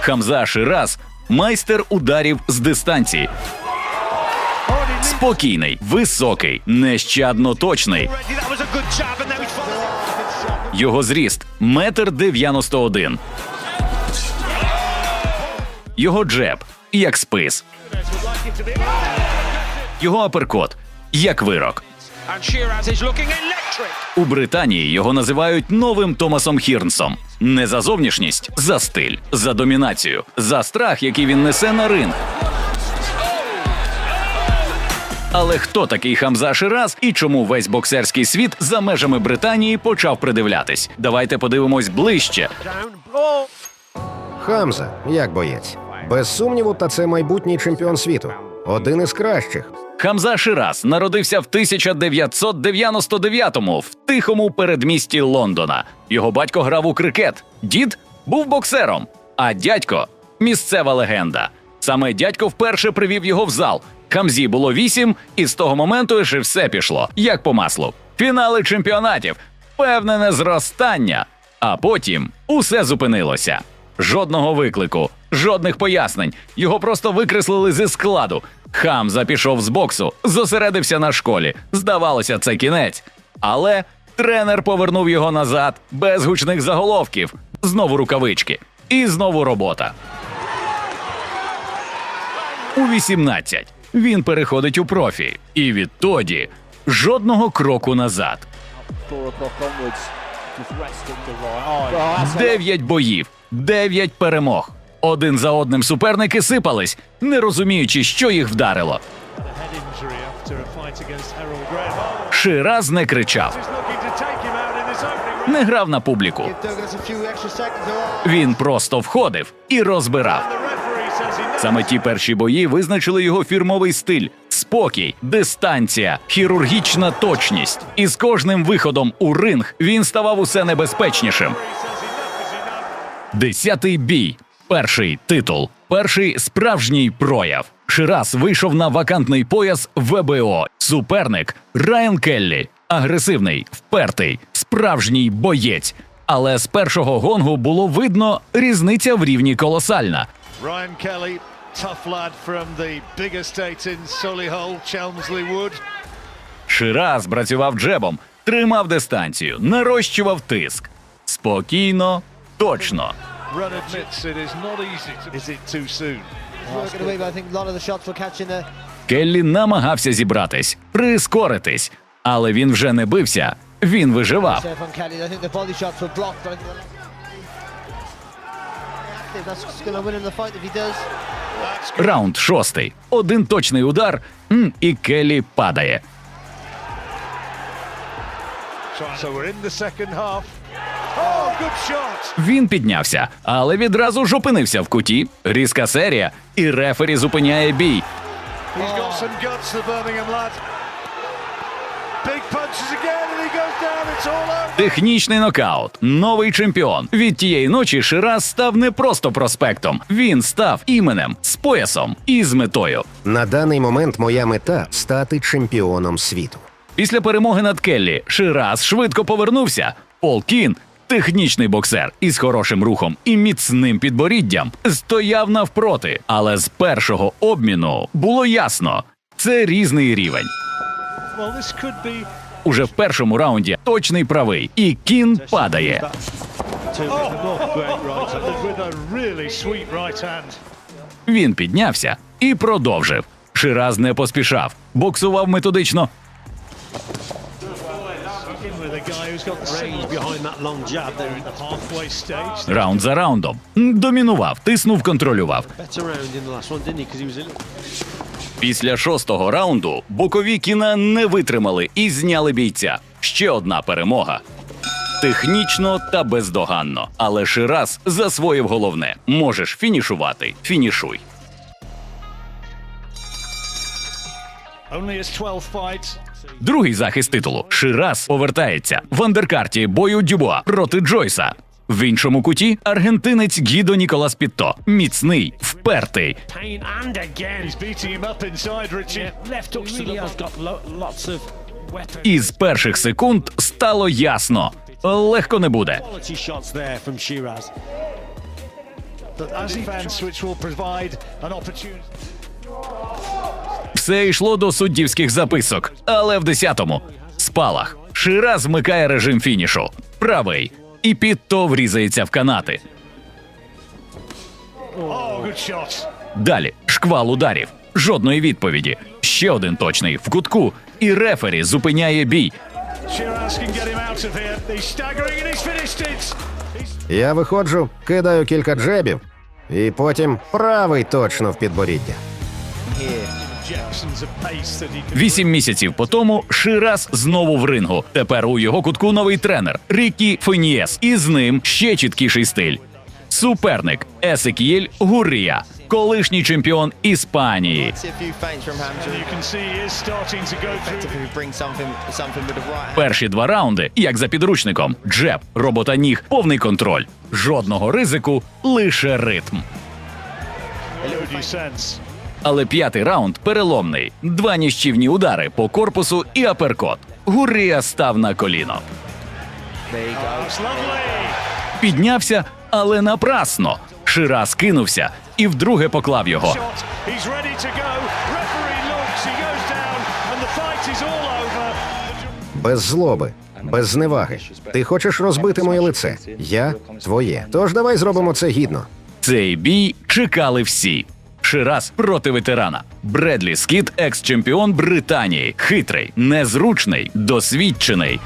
Хамза Шираз майстер ударів з дистанції. Спокійний, високий, нещадно точний. Його зріст метр дев'яносто один. Його джеб як спис. Його аперкот як вирок. У Британії його називають новим Томасом Хірнсом. Не за зовнішність, за стиль, за домінацію, за страх, який він несе на ринг. Але хто такий Хамза Шираз і чому весь боксерський світ за межами Британії почав придивлятись? Давайте подивимось ближче. Хамза, як боєць. Без сумніву, та це майбутній чемпіон світу. Один із кращих. Хамза Шираз народився в 1999-му в тихому передмісті Лондона. Його батько грав у крикет, дід був боксером, а дядько місцева легенда. Саме дядько вперше привів його в зал. Хамзі було вісім, і з того моменту ще все пішло, як по маслу. Фінали чемпіонатів, впевнене зростання. А потім усе зупинилося. Жодного виклику, жодних пояснень. Його просто викреслили зі складу. Хамза пішов з боксу, зосередився на школі. Здавалося, це кінець. Але тренер повернув його назад без гучних заголовків. Знову рукавички. І знову робота. У 18 він переходить у профі. І відтоді жодного кроку назад. Дев'ять боїв, дев'ять перемог. Один за одним суперники сипались, не розуміючи, що їх вдарило. Шираз не кричав, не грав на публіку. Він просто входив і розбирав. Саме ті перші бої визначили його фірмовий стиль: спокій, дистанція, хірургічна точність. І з кожним виходом у ринг він ставав усе небезпечнішим. Десятий бій. Перший титул, перший справжній прояв. Шираз вийшов на вакантний пояс ВБО. Суперник Райан Келлі. Агресивний, впертий, справжній боєць. Але з першого гонгу було видно різниця в рівні колосальна. Solihull, Chelmsley Wood. Шираз працював джебом, тримав дистанцію, нарощував тиск. Спокійно, точно. Келлі намагався зібратись, прискоритись, але він вже не бився, він виживав. Раунд шостий. Один точний удар, і Келлі падає. So we're in the second half. Він піднявся, але відразу ж опинився в куті. Різка серія, і рефері зупиняє бій. Технічний нокаут, новий чемпіон. Від тієї ночі Шираз став не просто проспектом. Він став іменем з поясом і з метою. На даний момент моя мета стати чемпіоном світу. Після перемоги над Келлі Шираз швидко повернувся. Пол Кін, технічний боксер із хорошим рухом і міцним підборіддям, стояв навпроти. Але з першого обміну було ясно, це різний рівень. Well, be. Уже в першому раунді точний правий, і кін падає. Він піднявся і продовжив. Шираз не поспішав, боксував методично, раунд за раундом. Домінував, тиснув, контролював. Після шостого раунду бокові кіна не витримали і зняли бійця. Ще одна перемога. Технічно та бездоганно. Але Шираз засвоїв головне: можеш фінішувати, фінішуй. Only his 12th fight. Другий захист титулу. Шираз повертається в андеркарті бою Дюбуа проти Джойса. В іншому куті аргентинець Гідо Ніколас Пітто. Міцний, впертий. І з перших секунд стало ясно: легко не буде. As defence, which will provide an opportunity. Все йшло до суддівських записок, але в 10-му спалах Шира змикає режим фінішу. Правий. І Пітто врізається в канати. Далі шквал ударів. Жодної відповіді. Ще один точний в кутку. І рефері зупиняє бій. Я виходжу, кидаю кілька джебів, і потім правий точно в підборіддя. Вісім місяців по тому Ширас знову в рингу. Тепер у його кутку новий тренер Рікі Фенієс. І з ним ще чіткіший стиль. Суперник Есекієль Гурія, колишній чемпіон Іспанії. Перші два раунди, як за підручником, джеб, робота ніг, повний контроль. Жодного ризику, лише ритм. Але п'ятий раунд переломний. Два ніщівні удари по корпусу і аперкот. Гурія став на коліно. Піднявся, але напрасно. Шира скинувся і вдруге поклав його. Без злоби, без зневаги. Ти хочеш розбити моє лице? Я твоє. Тож давай зробимо це гідно. Цей бій чекали всі. Шираз проти ветерана. Бредлі Скіт, екс-чемпіон Британії. Хитрий, незручний, досвідчений.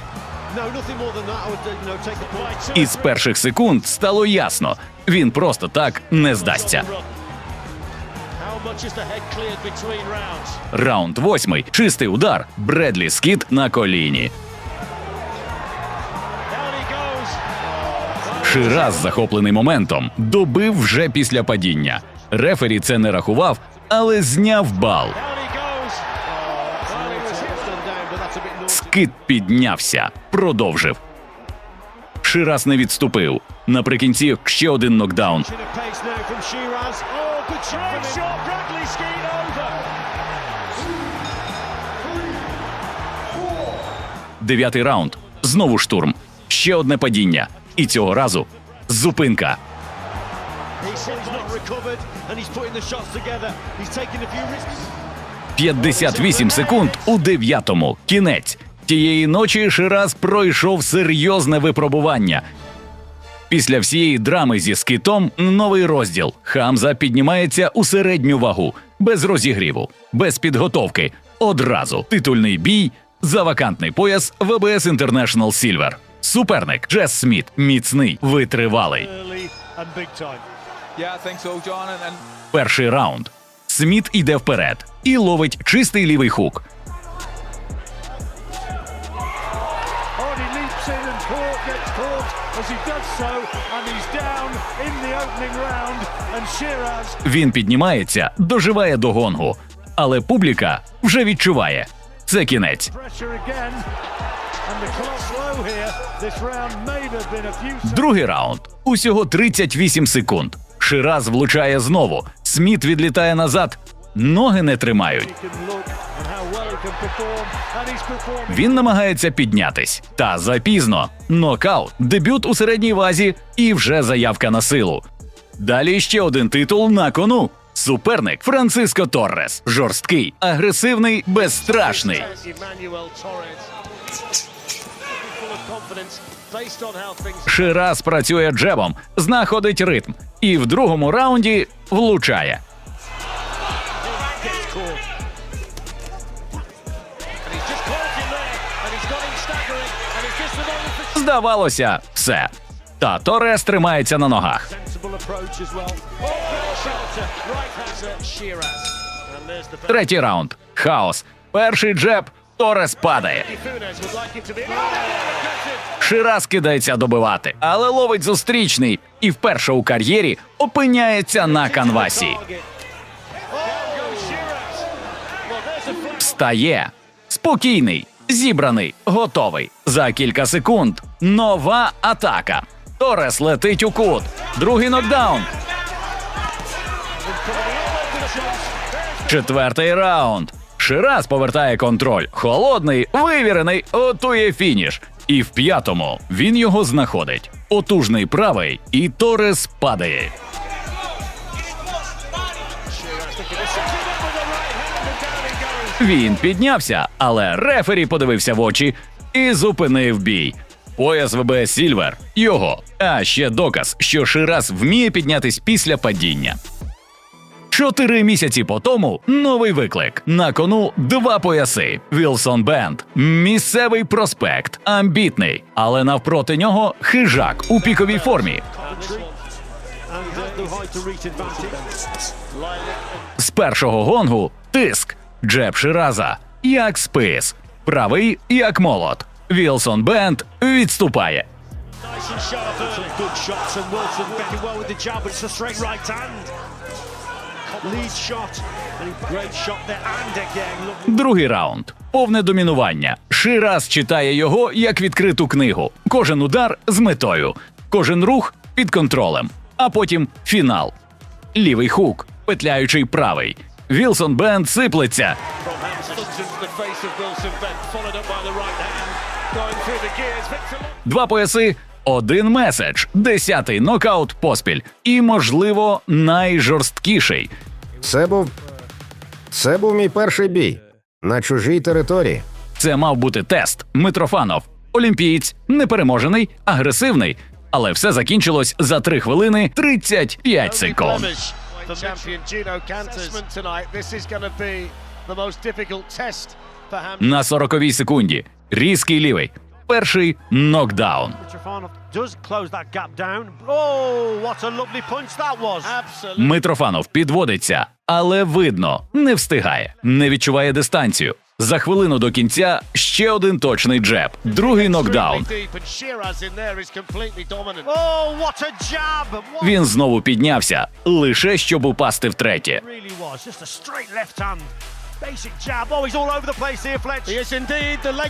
The point. Із перших секунд стало ясно. Він просто так не здасться. Раунд восьмий. Чистий удар. Бредлі Скіт на коліні. Шираз, захоплений моментом, добив вже після падіння. Рефері це не рахував, але зняв бал. Скит піднявся, продовжив. Шираз не відступив. Наприкінці ще один нокдаун. Дев'ятий раунд. Знову штурм. Ще одне падіння. І цього разу зупинка. Recovered, and he's putting the shots together. He's taking a few risks. 58 секунд у дев'ятому. Кінець. Тієї ночі Шираз пройшов серйозне випробування. Після всієї драми зі скитом новий розділ. Хамза піднімається у середню вагу, без розігріву, без підготовки. Одразу титульний бій за вакантний пояс ВБС International Silver. Суперник Джес Сміт міцний, витривалий. Перший раунд. Сміт іде вперед і ловить чистий лівий хук. Oh, Він піднімається, доживає до гонгу, але публіка вже відчуває. Це кінець. Другий раунд. Усього 38 секунд. Шираз влучає знову. Сміт відлітає назад. Ноги не тримають. Він намагається піднятись. Та запізно. Нокаут, дебют у середній вазі і вже заявка на силу. Далі ще один титул на кону. Суперник Франциско Торрес. Жорсткий, агресивний, безстрашний. Шираз працює джебом, знаходить ритм і в другому раунді влучає. Здавалося, все. Та Торрес тримається на ногах. Oh, Третій раунд. Хаос. Перший джеб. Торрес падає. Шираз кидається добивати, але ловить зустрічний і вперше у кар'єрі опиняється на канвасі. Встає. Спокійний, зібраний, готовий. За кілька секунд. Нова атака. Торрес летить у кут. Другий нокдаун. Четвертий раунд. Шираз повертає контроль. Холодний, вивірений, готує фініш і в п'ятому він його знаходить. Отужний правий, і Торес падає. Він піднявся, але рефері подивився в очі і зупинив бій. Пояс ВБ Сільвер його. А ще доказ, що Ширас вміє піднятись після падіння. Чотири місяці по тому новий виклик. На кону два пояси. Вілсон Бенд, місцевий проспект, амбітний, але навпроти нього хижак у піковій формі. З першого гонгу тиск. Джеб Шираза, як спис, правий як молот. Вілсон Бенд відступає. Другий раунд. Повне домінування. Шираз читає його як відкриту книгу. Кожен удар з метою, кожен рух під контролем. А потім фінал. Лівий хук, петляючий правий. Вілсон Бенд сиплеться. Два пояси, один меседж, десятий нокаут поспіль. І, можливо, найжорсткіший. Це був. Це був мій перший бій на чужій території. Це мав бути тест. Митрофанов, олімпієць, непереможений, агресивний. Але все закінчилось за 3 хвилини 35 секунд. На 40 секунді. Різкий лівий. Перший нокдаун. Oh. Митрофанов підводиться, але видно, не встигає, не відчуває дистанцію. За хвилину до кінця ще один точний джеб. Другий нокдаун. Oh, Він знову піднявся, лише щоб упасти втретє. Oh,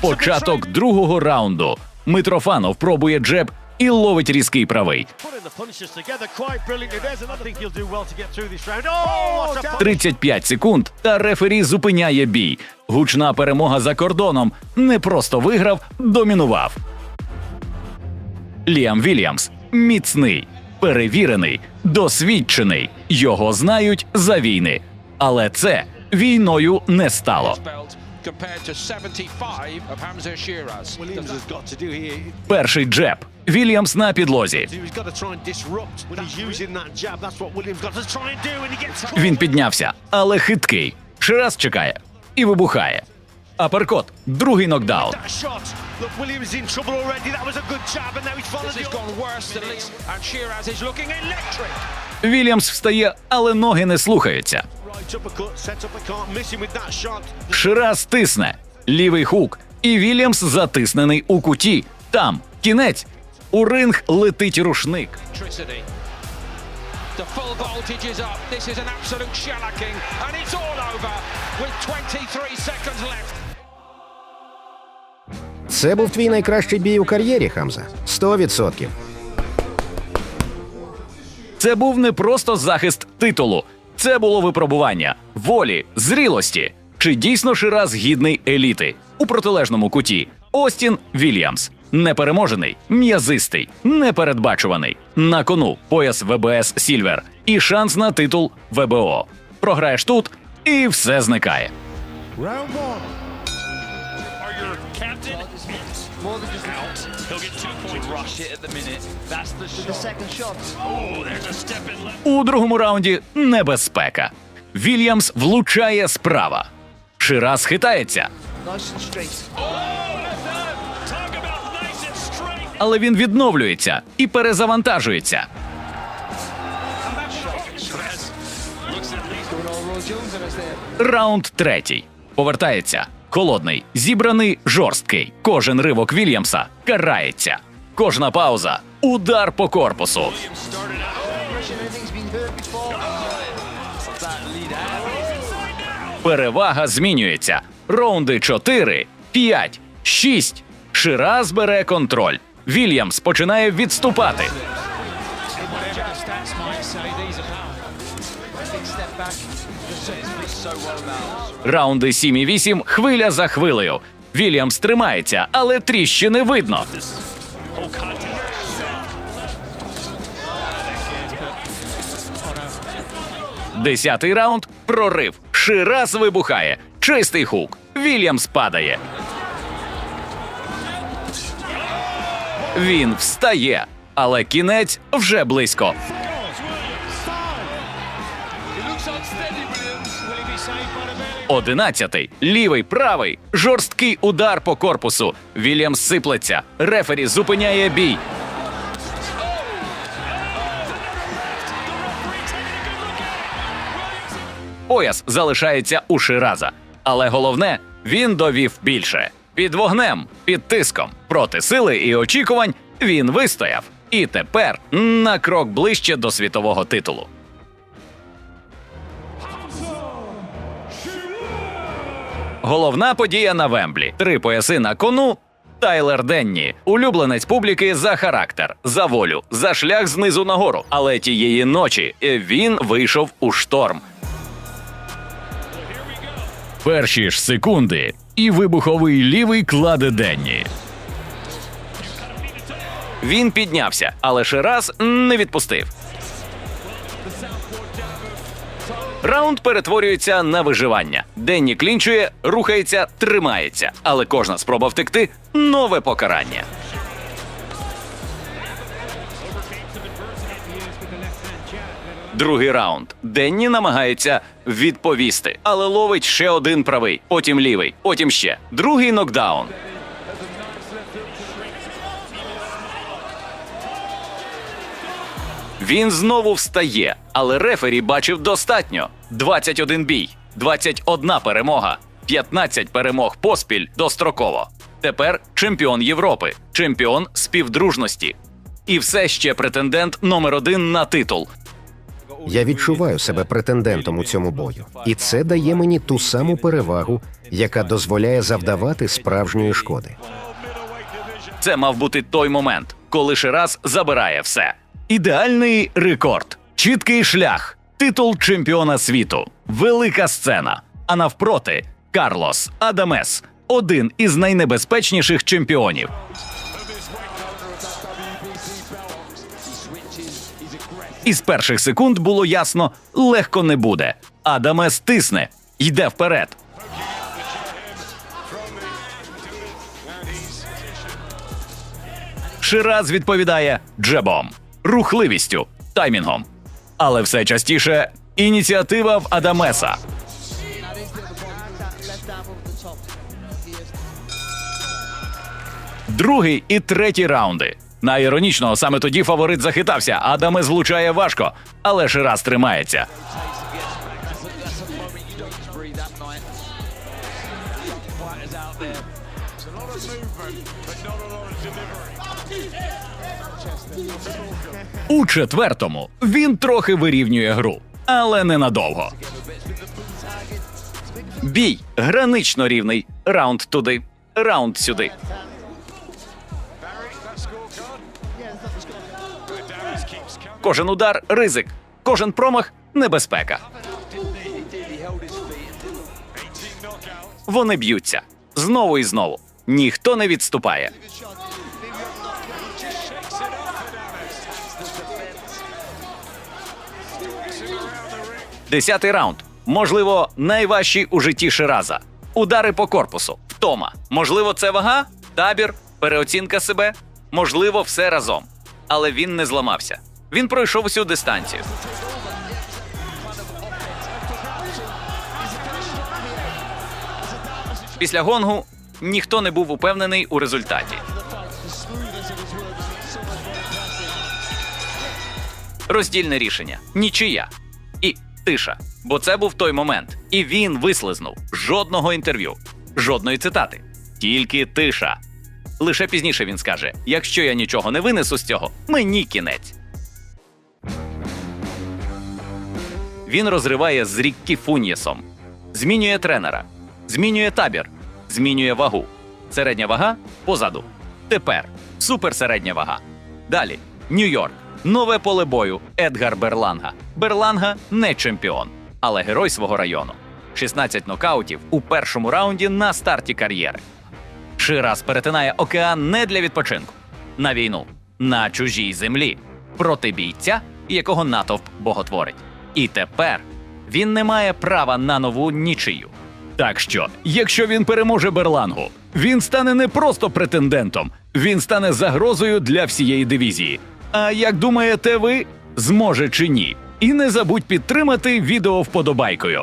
Початок другого раунду. Митрофанов пробує джеб і ловить різкий правий. Putting the punches together quite brilliantly. There's another. I think he'll do well to get through this round. Oh, what a punch. 35 секунд, та рефері зупиняє бій. Гучна перемога за кордоном. Не просто виграв, домінував. Ліам Вільямс міцний, перевірений, досвідчений. Його знають за війни. Але це війною не стало. belt compared to 75 of Hamza Shiraz. Williams has got to do here. Перший джеб. Вільямс на підлозі. Він піднявся, але хиткий. Шираз чекає і вибухає. Аперкот, другий нокдаун. Вільямс встає, але ноги не слухаються. Right uppercut, set up a can't miss him with that shot. Шираз тисне, лівий хук, і Вільямс затиснений у куті. Там кінець. У ринг летить рушник. The full voltage is up. This is an absolute shellacking, and it's all over with 23 seconds left. Це був твій найкращий бій у кар'єрі, Хамза. 100%. Це був не просто захист титулу, це було випробування волі, зрілості. Чи дійсно Шираз гідний еліти? У протилежному куті Остін Вільямс. Непереможений, м'язистий, непередбачуваний. На кону пояс ВБС Сільвер і шанс на титул ВБО. Програєш тут, і все зникає. Round one. У другому раунді небезпека. Вільямс влучає справа. Шираз хитається. Але він відновлюється і перезавантажується. Раунд третій. Повертається. Холодний, зібраний, жорсткий. Кожен ривок Вільямса карається. Кожна пауза удар по корпусу. Перевага змінюється. Раунди 4, 5, 6. Шираз бере контроль. Вільямс починає відступати. Раунди 7 і 8 хвиля за хвилею. Вільямс тримається, але тріщини видно. Десятий раунд прорив. Шираз вибухає. Чистий хук. Вільямс падає. Він встає, але кінець вже близько. Одинадцятий. Лівий, правий. Жорсткий удар по корпусу. Вільямс сиплеться. Рефері зупиняє бій. Пояс залишається у Шираза. Але головне, він довів більше. Під вогнем, під тиском, проти сили і очікувань він вистояв. І тепер на крок ближче до світового титулу. Головна подія на Вемблі. Три пояси на кону. Тайлер Денні, улюбленець публіки за характер, за волю, за шлях знизу нагору. Але тієї ночі він вийшов у шторм. Перші ж секунди, і вибуховий лівий кладе Денні. Він піднявся, але Шираз не відпустив. Раунд перетворюється на виживання. Денні клінчує, рухається, тримається, але кожна спроба втекти нове покарання. Другий раунд. Денні намагається відповісти, але ловить ще один правий, потім лівий, потім ще. Другий нокдаун. Він знову встає, але рефері бачив достатньо: 21 бій, 21 перемога, 15 перемог поспіль достроково. Тепер чемпіон Європи, чемпіон співдружності. І все ще претендент номер один на титул. Я відчуваю себе претендентом у цьому бою, і це дає мені ту саму перевагу, яка дозволяє завдавати справжньої шкоди. Це мав бути той момент, коли Шираз забирає все. Ідеальний рекорд, чіткий шлях, титул чемпіона світу, велика сцена. А навпроти Карлос Адамес, один із найнебезпечніших чемпіонів. Із перших секунд було ясно, легко не буде. Адамес тисне, йде вперед. Шираз відповідає джебом, рухливістю, таймінгом. Але все частіше ініціатива в Адамеса. Другий і третій раунди. Найіронічно, саме тоді фаворит захитався. Адамес влучає важко, але Ширас тримається. У четвертому він трохи вирівнює гру, але ненадовго. Бій гранично рівний. Раунд туди, раунд сюди. Кожен удар ризик, кожен промах небезпека. Вони б'ються знову і знову. Ніхто не відступає. Десятий раунд. Можливо, найважчий у житті Шираза. Удари по корпусу, втома. Можливо, це вага, табір, переоцінка себе. Можливо, все разом. Але він не зламався. Він пройшов усю дистанцію. Після гонгу ніхто не був упевнений у результаті. Роздільне рішення нічия тиша. Бо це був той момент, і він вислизнув. Жодного інтерв'ю, жодної цитати, тільки тиша. Лише пізніше він скаже: якщо я нічого не винесу з цього, мені кінець. Він розриває з Ріккі Фуньєсом, змінює тренера, змінює табір, змінює вагу. Середня вага позаду. Тепер суперсередня вага. Далі Нью-Йорк. Нове поле бою Едгар Берланга. Берланга не чемпіон, але герой свого району. 16 нокаутів у першому раунді на старті кар'єри. Шираз перетинає океан не для відпочинку, на війну, на чужій землі, проти бійця, якого натовп боготворить. І тепер він не має права на нову нічию. Так що, якщо він переможе Берлангу, він стане не просто претендентом, він стане загрозою для всієї дивізії. А як думаєте ви, зможе чи ні? І не забудь підтримати відео вподобайкою.